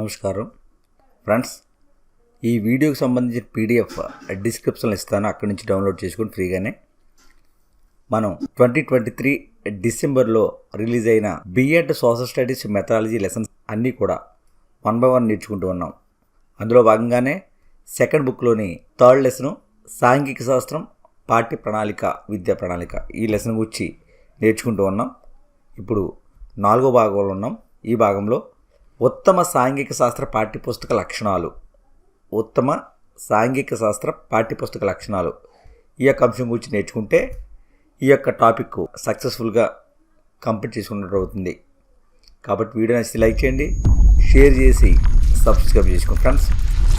నమస్కారం. ఫ్రెండ్స్ ఈ వీడియోకి సంబంధించిన పీడిఎఫ్ డిస్క్రిప్షన్లో ఇస్తాను. అక్కడి నుంచి డౌన్లోడ్ చేసుకుని ఫ్రీగానే. మనం ట్వంటీ ట్వంటీ త్రీ డిసెంబర్లో రిలీజ్ అయిన BEd social studies methodology lessons అన్నీ కూడా వన్ బై వన్ నేర్చుకుంటూ ఉన్నాం. అందులో భాగంగానే సెకండ్ బుక్లోని థర్డ్ లెసను సాంఘిక శాస్త్రం పాఠ్య ప్రణాళిక విద్యా ప్రణాళిక ఈ లెసన్ గురించి నేర్చుకుంటూ ఉన్నాం. ఇప్పుడు నాలుగో భాగంలో ఉన్నాం. ఈ భాగంలో ఉత్తమ సాంఘిక శాస్త్ర పాఠ్యపుస్తక లక్షణాలు. ఉత్తమ సాంఘిక శాస్త్ర పాఠ్యపుస్తక లక్షణాలు. ఈ యొక్క అంశం గురించి నేర్చుకుంటే ఈ యొక్క టాపిక్ సక్సెస్ఫుల్గా కంప్లీట్ చేసుకున్నట్టు అవుతుంది. కాబట్టి వీడియో నచ్చితే లైక్ చేయండి షేర్ చేసి సబ్స్క్రైబ్ చేసుకోండి. ఫ్రెండ్స్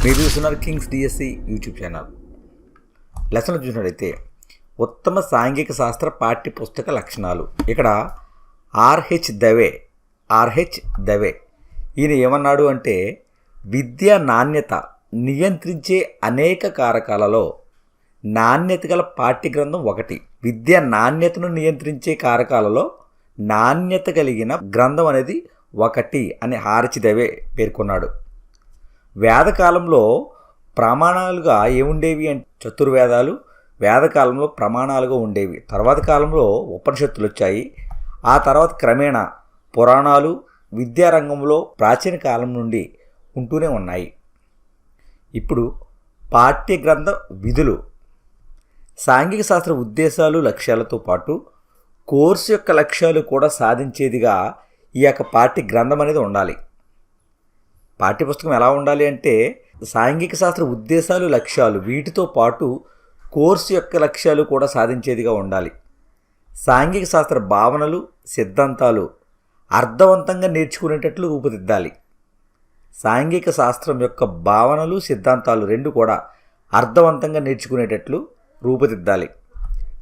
మీరు చూస్తున్నారు కింగ్స్ డిఎస్సి యూట్యూబ్ ఛానల్. లెసన్లు చూసినట్టయితే ఉత్తమ సాంఘిక శాస్త్ర పాఠ్య పుస్తక లక్షణాలు. ఇక్కడ ఆర్హెచ్ దవే ఆర్హెచ్ దవే ఈయన ఏమన్నాడు అంటే విద్య నాణ్యత నియంత్రించే అనేక కారకాలలో నాణ్యత గల పాఠ్య గ్రంథం ఒకటి. విద్య నాణ్యతను నియంత్రించే కారకాలలో నాణ్యత కలిగిన గ్రంథం అనేది ఒకటి అని హారచిదవే పేర్కొన్నాడు. వేదకాలంలో ప్రమాణాలుగా ఏముండేవి అంటే చతుర్వేదాలు వేదకాలంలో ప్రమాణాలుగా ఉండేవి. తర్వాత కాలంలో ఉపనిషత్తులు వచ్చాయి. ఆ తర్వాత క్రమేణా పురాణాలు విద్యారంగంలో ప్రాచీన కాలం నుండి ఉంటూనే ఉన్నాయి. ఇప్పుడు పాఠ్యగ్రంథ విధులు సాంఘిక శాస్త్ర ఉద్దేశాలు లక్ష్యాలతో పాటు కోర్సు యొక్క లక్ష్యాలు కూడా సాధించేదిగా ఈ యొక్క పాఠ్య గ్రంథం అనేది ఉండాలి. పాఠ్యపుస్తకం ఎలా ఉండాలి అంటే సాంఘిక శాస్త్ర ఉద్దేశాలు లక్ష్యాలు వీటితో పాటు కోర్సు యొక్క లక్ష్యాలు కూడా సాధించేదిగా ఉండాలి. సాంఘిక శాస్త్ర భావనలు సిద్ధాంతాలు అర్థవంతంగా నేర్చుకునేటట్లు రూపుదిద్దాలి. సాంఘిక శాస్త్రం యొక్క భావనలు సిద్ధాంతాలు రెండు కూడా అర్థవంతంగా నేర్చుకునేటట్లు రూపుదిద్దాలి.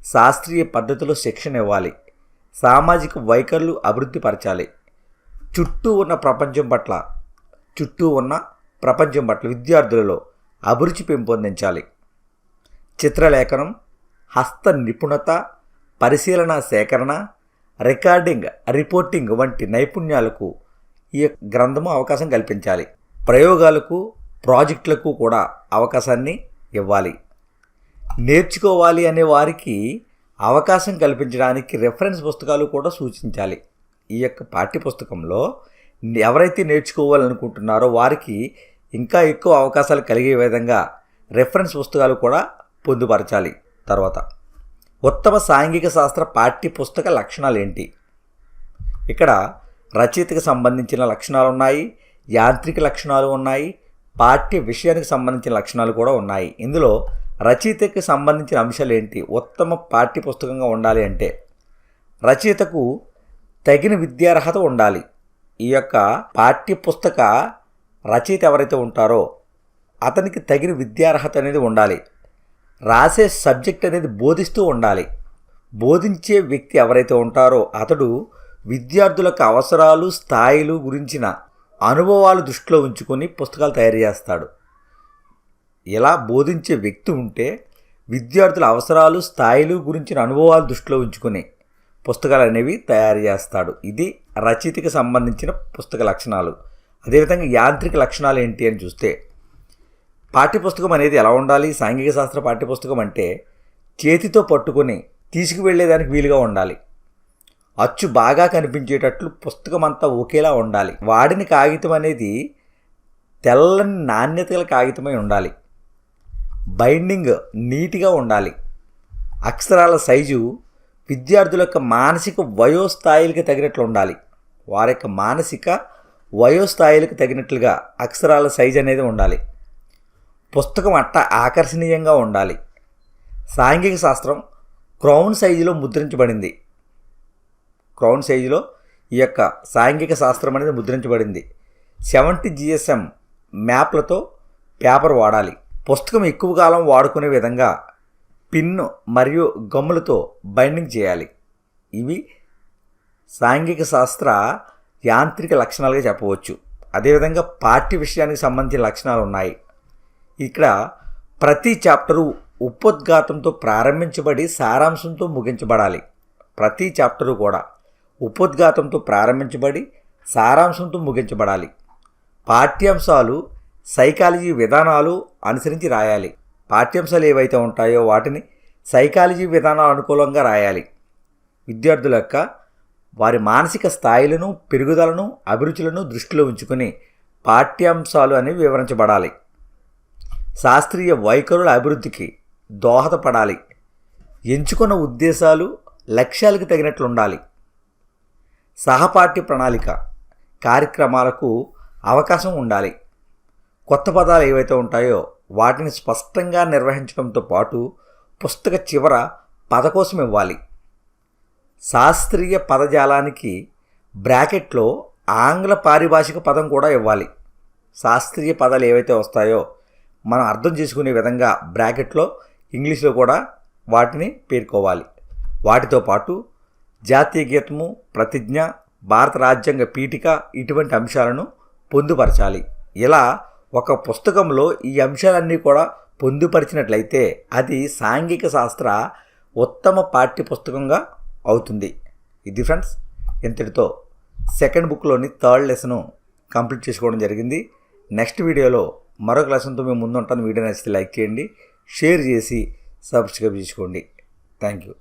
శాస్త్రీయ పద్ధతిలో శిక్షణ ఇవ్వాలి. సామాజిక వైఖరులు అభివృద్ధి పరచాలి. చుట్టూ ఉన్న ప్రపంచం పట్ల చుట్టూ ఉన్న ప్రపంచం పట్ల విద్యార్థులలో అభిరుచి పెంపొందించాలి. చిత్రలేఖనం హస్త నిపుణత పరిశీలన సేకరణ రికార్డింగ్ రిపోర్టింగ్ వంటి నైపుణ్యాలకు ఈ గ్రంథము అవకాశం కల్పించాలి. ప్రయోగాలకు ప్రాజెక్టులకు కూడా అవకాశాన్ని ఇవ్వాలి. నేర్చుకోవాలి అనే వారికి అవకాశం కల్పించడానికి రెఫరెన్స్ పుస్తకాలు కూడా సూచించాలి. ఈ యొక్క పాఠ్యపుస్తకంలో ఎవరైతే నేర్చుకోవాలనుకుంటున్నారో వారికి ఇంకా ఎక్కువ అవకాశాలు కలిగే విధంగా రెఫరెన్స్ పుస్తకాలు కూడా పొందుపరచాలి. తర్వాత ఉత్తమ సాంఘిక శాస్త్ర పాఠ్య పుస్తక లక్షణాలు ఏంటి ఇక్కడ రచయితకు సంబంధించిన లక్షణాలు ఉన్నాయి యాంత్రిక లక్షణాలు ఉన్నాయి పాఠ్య విషయానికి సంబంధించిన లక్షణాలు కూడా ఉన్నాయి. ఇందులో రచయితకు సంబంధించిన అంశాలు ఏంటి ఉత్తమ పాఠ్య పుస్తకంగా ఉండాలి అంటే రచయితకు తగిన విద్యార్హత ఉండాలి. ఈ యొక్క పాఠ్య పుస్తక రచయిత ఎవరైతే ఉంటారో అతనికి తగిన విద్యార్హత అనేది ఉండాలి. రాసే సబ్జెక్ట్ అనేది బోధిస్తూ ఉండాలి. బోధించే వ్యక్తి ఎవరైతే ఉంటారో అతడు విద్యార్థులకు అవసరాలు స్థాయిలు గురించిన అనుభవాలు దృష్టిలో ఉంచుకొని పుస్తకాలు తయారు చేస్తాడు. ఇలా బోధించే వ్యక్తి ఉంటే విద్యార్థుల అవసరాలు స్థాయిలు గురించిన అనుభవాలు దృష్టిలో ఉంచుకొని పుస్తకాలు అనేవి తయారు చేస్తాడు. ఇది రచయితకి సంబంధించిన పుస్తక లక్షణాలు. అదేవిధంగా యాంత్రిక లక్షణాలు ఏంటి అని చూస్తే పాఠ్యపుస్తకం అనేది ఎలా ఉండాలి? సాంఘిక శాస్త్ర పాఠ్యపుస్తకం అంటే చేతితో పట్టుకొని తీసుకువెళ్ళేదానికి వీలుగా ఉండాలి. అచ్చు బాగా కనిపించేటట్లు పుస్తకం అంతా ఒకేలా ఉండాలి. వాడిన కాగితం అనేది తెల్లని నాణ్యత గల కాగితమై ఉండాలి. బైండింగ్ నీట్గా ఉండాలి. అక్షరాల సైజు విద్యార్థుల యొక్క మానసిక వయోస్థాయిలకి తగినట్లు ఉండాలి. వారి యొక్క మానసిక వయోస్థాయిలకు తగినట్లుగా అక్షరాల సైజు అనేది ఉండాలి. పుస్తకం అట్ట ఆకర్షణీయంగా ఉండాలి. సాంఘిక శాస్త్రం క్రౌన్ సైజులో ముద్రించబడింది. క్రౌన్ సైజులో ఈ యొక్క సాంఘిక శాస్త్రం అనేది ముద్రించబడింది. సెవెంటీ జిఎస్ఎం మ్యాప్లతో పేపర్ వాడాలి. పుస్తకం ఎక్కువ కాలం వాడుకునే విధంగా పిన్ను మరియు గమ్ములతో బైండింగ్ చేయాలి. ఇవి సాంఘిక శాస్త్ర యాంత్రిక లక్షణాలుగా చెప్పవచ్చు. అదేవిధంగా పార్టీ విషయానికి సంబంధించిన లక్షణాలు ఉన్నాయి. ఇక్కడ ప్రతి చాప్టరు ఉపోద్ఘాతంతో ప్రారంభించబడి సారాంశంతో ముగించబడాలి. ప్రతి చాప్టరు కూడా ఉపోద్ఘాతంతో ప్రారంభించబడి సారాంశంతో ముగించబడాలి. పాఠ్యాంశాలు సైకాలజీ విధానాలు అనుసరించి రాయాలి. పాఠ్యాంశాలు ఏవైతే ఉంటాయో వాటిని సైకాలజీ విధానాలు అనుకూలంగా రాయాలి. విద్యార్థుల యొక్క వారి మానసిక స్థాయిలను పెరుగుదలను అభిరుచులను దృష్టిలో ఉంచుకొని పాఠ్యాంశాలు అనేవి వివరించబడాలి. శాస్త్రీయ వైఖరుల అభివృద్ధికి దోహదపడాలి. ఎంచుకున్న ఉద్దేశాలు లక్ష్యాలకు తగినట్లు ఉండాలి సహపాఠ్య ప్రణాళిక కార్యక్రమాలకు అవకాశం ఉండాలి. కొత్త పదాలు ఏవైతే ఉంటాయో వాటిని స్పష్టంగా నిర్వహించడంతో పాటు పుస్తక చివర పదకోశం ఇవ్వాలి. శాస్త్రీయ పదజాలానికి బ్రాకెట్లో ఆంగ్ల పారిభాషిక పదం కూడా ఇవ్వాలి. శాస్త్రీయ పదాలు ఏవైతే వస్తాయో మనం అర్థం చేసుకునే విధంగా బ్రాకెట్లో ఇంగ్లీష్లో కూడా వాటిని పేర్కోవాలి. వాటితో పాటు జాతీయ గీతము ప్రతిజ్ఞ భారత రాజ్యాంగ పీఠిక ఇటువంటి అంశాలను పొందుపరచాలి. ఇలా ఒక పుస్తకంలో ఈ అంశాలన్నీ కూడా పొందుపరిచినట్లయితే అది సాంఘిక శాస్త్ర ఉత్తమ పాఠ్య పుస్తకంగా అవుతుంది. ఇది ఫ్రెండ్స్ ఇంతటితో సెకండ్ బుక్లోని థర్డ్ లెసను కంప్లీట్ చేసుకోవడం జరిగింది. నెక్స్ట్ వీడియోలో మరొక లెసన్తో మేము ముందుంటాను. వీడియో నచ్చితే లైక్ చేయండి. షేర్ చేసి సబ్స్క్రైబ్ చేసుకోండి. Thank you.